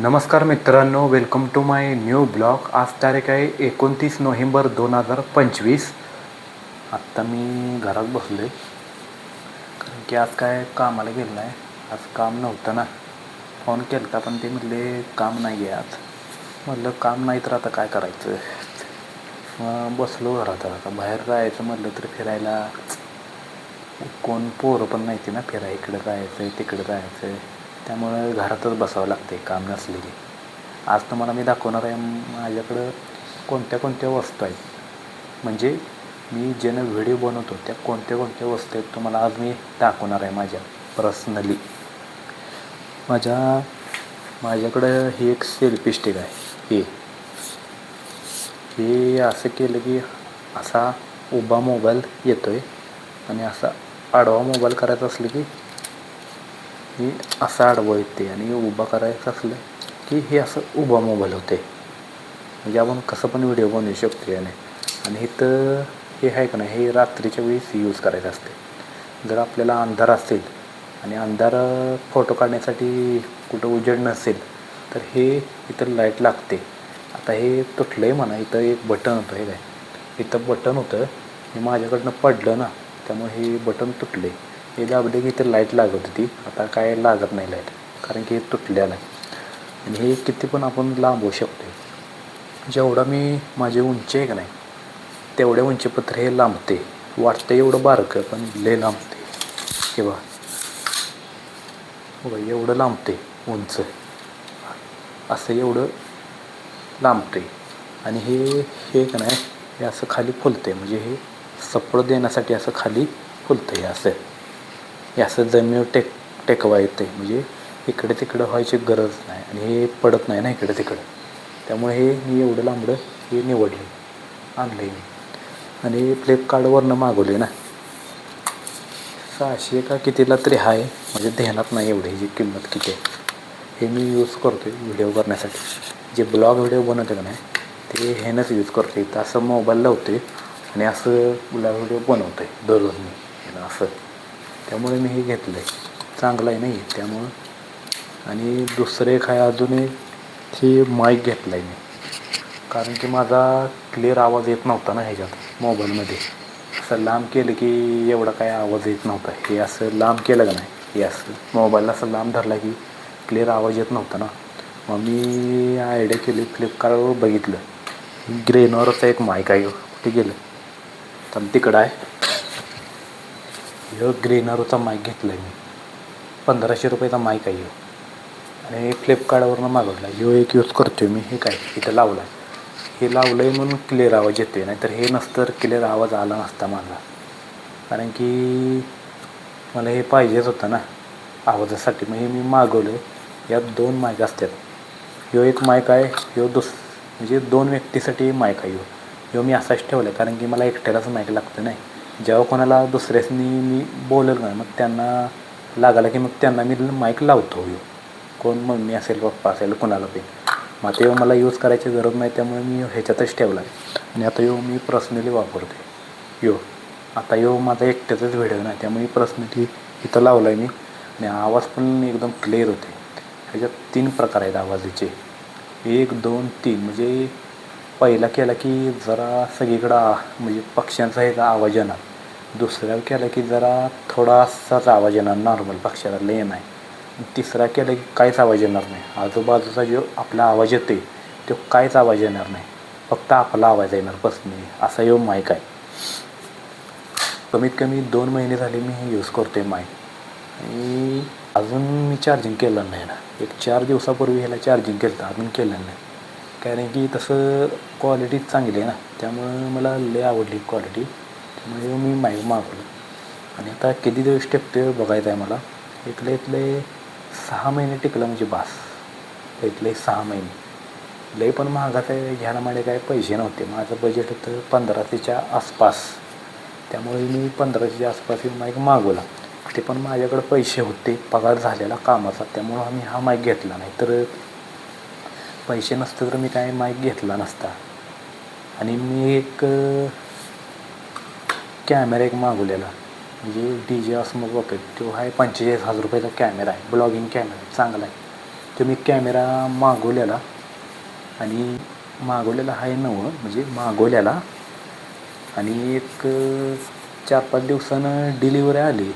नमस्कार मित्रांनो welcome to my new blog आज तारीख आहे एकोणतीस नोव्हेंबर दोन हजार पंचवीस. आत्ता मी घरात बसलो आहे कारण की आज काय कामाला गेलं नाही आज काम नव्हतं ना. फोन केला होता पण ते म्हटले काम नाही आहे आज. म्हटलं काम नाही तर आता काय करायचं? मग बसलो घरात आता. बाहेर जायचं म्हटलं तर फिरायला. कोण पोरं पण नाही ना फिराय इकडं जायचं आहे तिकडं जायचं आहे त्यामुळे घरातच बसावं लागते काम नसले की. आज तुम्हाला मी दाखवणार आहे माझ्याकडं कोणत्या कोणत्या वस्तू आहेत. म्हणजे मी ज्यानं व्हिडिओ बनवतो त्या कोणत्या कोणत्या वस्तू आहेत तुम्हाला आज मी दाखवणार आहे माझ्या पर्सनली. माझ्या माझ्याकडं ही एक सेल्फी स्टिक आहे हे. हे असं केलं की असा उभा मोबाईल येतो आहे आणि असा आडवा मोबाईल करायचा असलं की हे असं आडवं येते आणि उभा करायचं असलं की हे असं उभा मोबाईल होते. म्हणजे आपण कसं पण व्हिडिओ बनवू शकतो याने. आणि इथं हे आहे का नाही हे रात्रीच्या वेळेस यूज करायचं असते. जर आपल्याला अंधार असेल आणि अंधार फोटो काढण्यासाठी कुठं उजेड नसेल तर हे इथं लाइट लागते. आता हे तुटलं आहे म्हणा इथं एक बटन होतं हे काय. इथं बटन होतं हे माझ्याकडनं पडलं ना त्यामुळे हे बटन तुटले हे दाबले की तर लाइट लागत होती. आता काय लागत नाही लाइट कारण की हे तुटलेलं आहे. आणि हे किती पण आपण लांबवू शकतो जेवढा मी माझी उंची आहे का नाही तेवढ्या उंचीपत्र हे लांबते. वाटतं एवढं बारकं पण लय लांबते. किंवा एवढं लांबते उंच. असं एवढं लांबते. आणि हे हे का नाही हे असं खाली फुलते म्हणजे हे सपोर्ट देण्यासाठी असं खाली फुलतं हे असं. हे असं जमिनीवर टेक टेकवा येते म्हणजे इकडे तिकडं व्हायची गरज नाही आणि हे पडत नाही ना इकडे तिकडं. त्यामुळे हे मी एवढं लांबडं हे निवडले आणलं मी. आणि फ्लिपकार्टवरनं मागवले ना. सहाशे का कितीला तरी आहे म्हणजे ध्यानात नाही एवढी जी किंमत किती आहे. हे मी यूज करतो आहे व्हिडिओ करण्यासाठी. जे ब्लॉग व्हिडिओ बनवते का नाही ते ह्यानंच यूज करतो आहे तर असं मोबाईल लावते आणि असं ब्लॉग व्हिडिओ बनवतो आहे दररोज मी. असं. त्यामुळे मी हे घेतलं आहे चांगलं आहे नाही त्यामुळं. आणि दुसरं एक आहे अजून एक माईक घेतला आहे मी. कारण की माझा क्लिअर आवाज येत नव्हता ना ह्याच्यात मोबाईलमध्ये. असं लांब केलं की एवढा काय आवाज येत नव्हता. हे असं लांब केलं का नाही? हे असं. मोबाईलला असं लांब धरला की क्लिअर आवाज येत नव्हता ना. मग मी आयडिया केली फ्लिपकार्टवर बघितलं. ग्रेनवरचा एक माईक आहे कुठे गेलं? तर तिकडं आहे. ह्यो ग्रेनरचा माईक घेतला आहे मी. पंधराशे रुपयाचा माईक आहे ह्यो. आणि फ्लिपकार्टवरनं मागवला ह्यो एक यूज करतो मी हे काय? इथं लावला आहे हे लावलं आहे म्हणून क्लिअर आवाज येतो नाहीतर हे नसतं तर क्लिअर आवाज आला नसता माझा. कारण की मला हे पाहिजेच होतं ना आवाजासाठी. मग हे मी मागवलं यात दोन माईक असतात ह्यो एक माईक आहे ह्यो दुस म्हणजे दोन व्यक्तीसाठी माईक आहे ह्यो. ह्यो मी असाच ठेवला आहे कारण की मला एकट्यालाच माईक लागतं नाही. जेव्हा कोणाला दुसऱ्यासनी मी बोलेल ना मग त्यांना लागला की मग त्यांना मी माईक लावतो. ह्यो कोण मम्मी असेल पप्पा असेल कोणाला पण मग ते मला यूज करायची गरज नाही त्यामुळे मी ह्याच्यातच ठेवला. आहे आणि आता यो मी पर्सनली वापरतो यो आता यो माझा एकट्याचाच व्हिडिओ नाही त्यामुळे पर्सनली इथं लावला आहे मी. आणि आवाज पण एकदम क्लिअर होते ह्याच्यात तीन प्रकार आहेत आवाजाचे. एक दोन तीन. म्हणजे पहिला केला की जरा सगळीकडं आ- म्हणजे पक्ष्यांचा ह्याचा आवाज येणार. दुसऱ्या केला की जरा थोडासाच आवाज येणार नॉर्मल पक्ष्याला लय नाही. तिसरा केला की काहीच आवाज येणार नाही. आजूबाजूचा जो आपला आवाज येते तो काहीच आवाज येणार नाही. फक्त आपला आवाज येणार बसणे असा यो माईक आहे. कमीत कमी दोन महिने झाले मी हे यूज करतो आहे माईक आणि अजून मी चार्जिंग केलं नाही ना. एक चार दिवसापूर्वी ह्याला चार्जिंग केलं होतं अजून केलं नाही. कारण की तसं क्वालिटी चांगली आहे ना. त्यामुळं मला लय आवडली क्वालिटी त्यामुळे मी माय मागवलं. आणि आता किती दिवस टिकते बघायचं आहे मला. इथले इथले सहा महिने टिकलं म्हणजे बास. इथले सहा महिने. लई पण महागात आहे घ्यायला माझे काय पैसे नव्हते. माझं बजेट होतं पंधराशेच्या आसपास. त्यामुळे मी पंधराशेच्या आसपास हे माईक मागवला. ते पण माझ्याकडे पैसे होते. पगार झालेला कामाचा. त्यामुळं आम्ही हा माईक घेतला. नाही तर पैसे नसते तर मी काय माईक घेतला नसता. आणि मी एक कॅमेरा एक मागवलेला. म्हणजे डी जे असं मग बघत तो आहे पंचेचाळीस हजार रुपयाचा कॅमेरा आहे. ब्लॉगिंग कॅमेरा चांगला आहे. तो मी कॅमेरा मागवलेला. आणि मागवलेला आहे नवं. म्हणजे मागवलेला. आणि एक चार पाच दिवसानं डिलिव्हरी आली.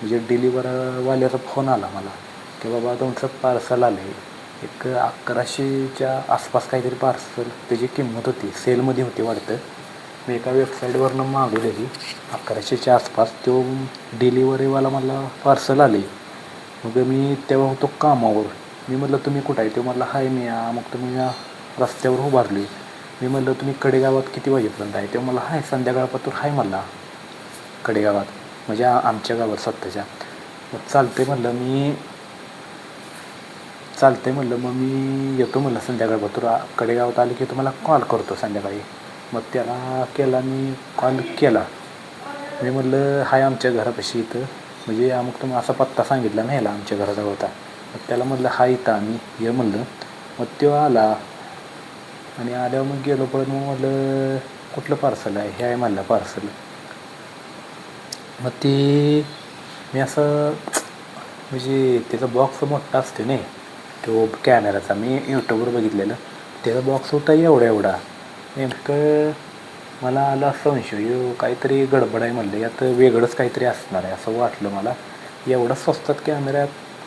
म्हणजे डिलिव्हरवाल्याचा फोन आला मला. की बाबा तुमचं पार्सल आलं. आहे एक अकराशेच्या आसपास काहीतरी पार्सल त्याची किंमत होती. सेलमध्ये होती वाटतं. मी एका वेबसाईटवरनं मागवलेली अकराशेच्या आसपास तो डिलिव्हरीवाला मला पार्सल आले. मग मी तेव्हा होतो कामावर. मी म्हटलं तुम्ही कुठं आहे? तो म्हटलं हाय मी या मग तुम्ही या रस्त्यावर उभारली. मी म्हटलं तुम्ही कडेगावात किती वाजेपर्यंत आहे? तेव्हा मला हाय संध्याकाळपासून हाय मला कडेगावात. म्हणजे आमच्या गावात सत्ताच्या मग चालते म्हटलं मी चालतं आहे म्हणलं मग मी येतो म्हटलं संध्याकाळपातूर आ- कडेगावात आलं की तुम्हाला कॉल करतो संध्याकाळी. मग त्याला केला मी कॉल केला. मी म्हटलं हाय आमच्या घरापाशी इथं. म्हणजे अमुक तुम्ही असा पत्ता सांगितला नाही आमच्या घराजवळ होता. मग त्याला म्हटलं हा इथं आम्ही. ये म्हणलं. मग तो आला. आणि आल्यावर मग गेलो पण मग म्हटलं कुठलं पार्सल आहे? हे आहे म्हणलं पार्सल मग ते मी असं म्हणजे त्याचा बॉक्स मोठा असते नाही तो कॅमेराचा मी यूट्यूबवर बघितलेलं. त्याचा बॉक्स होता एवढा एवढा. नेमकं मला आला संशय काहीतरी गडबड आहे म्हणलं. यात वेगळंच काहीतरी असणार आहे असं वाटलं मला. एवढा स्वस्तात कॅमेरा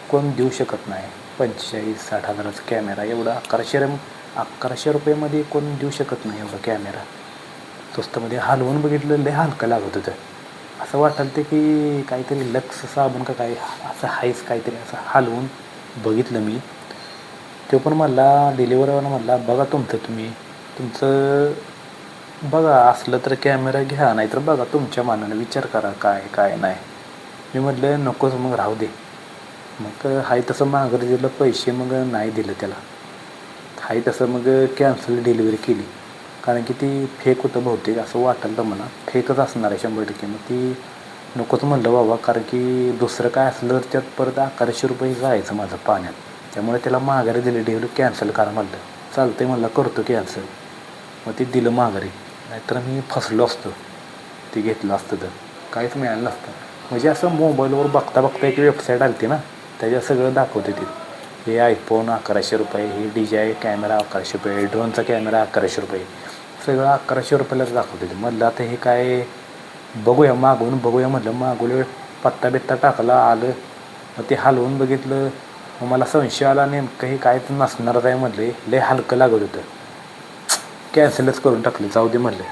कोण देऊ शकत नाही. पंचेचाळीस साठ हजाराचा कॅमेरा एवढा अकराशे रम अकराशे रुपयामध्ये कोण देऊ शकत नाही एवढा कॅमेरा स्वस्तमध्ये हलवून बघितलं लय हलकं लागत होतं. असं वाटलं ते की काहीतरी लक्स साबण का काय असं हायच काहीतरी असं हलवून बघितलं मी. तो पण मला डिलिव्हरवाला म्हणला बघा तुमचं तुम्ही तुमचं बघा असलं तर कॅमेरा घ्या नाहीतर बघा तुमच्या मानाने विचार करा काय काय नाही. मी म्हटलं नकोच मग राहू दे. मग हाय तसं माघारी दिलं पैसे मग नाही दिलं त्याला. हाय तसं मग कॅन्सल डिलिव्हरी केली. कारण की ती फेक होतं बहुतेक असं वाटलं तर मला फेकच असणार आहे शंभर टक्के. मग ती नकोच म्हणलं बाबा कारण की दुसरं काय असलं तर त्यात परत अकराशे रुपये जायचं माझं पाण्यात. त्यामुळे त्याला माघारी दिली डिलिव्हरी कॅन्सल करा म्हणलं. चालतं आहे म्हणलं करतो कॅन्सल मग ते दिलं माघारी. नाहीतर मी फसलो असतो. ते घेतलं असतं तर. काहीच मिळालं नसतं. म्हणजे असं मोबाईलवर बघता बघता एक वेबसाईट आली ना त्याच्यात सगळं दाखवते ते. हे आयफोन अकराशे रुपये हे डी जे आय कॅमेरा अकराशे रुपये ड्रोनचा कॅमेरा अकराशे रुपये. सगळं अकराशे रुपयालाच दाखवते ते. म्हटलं आता हे काय बघूया मागून बघूया म्हटलं मागवलं पत्ता बित्ता टाकला आलं. मग ते हलवून बघितलं. मग मला संशय आला नेमकं हे काय तर नसणारच आहे म्हटले लय हलकं लागत होतं. कॅन्सलच करून टाकले जाऊ दे म्हटलं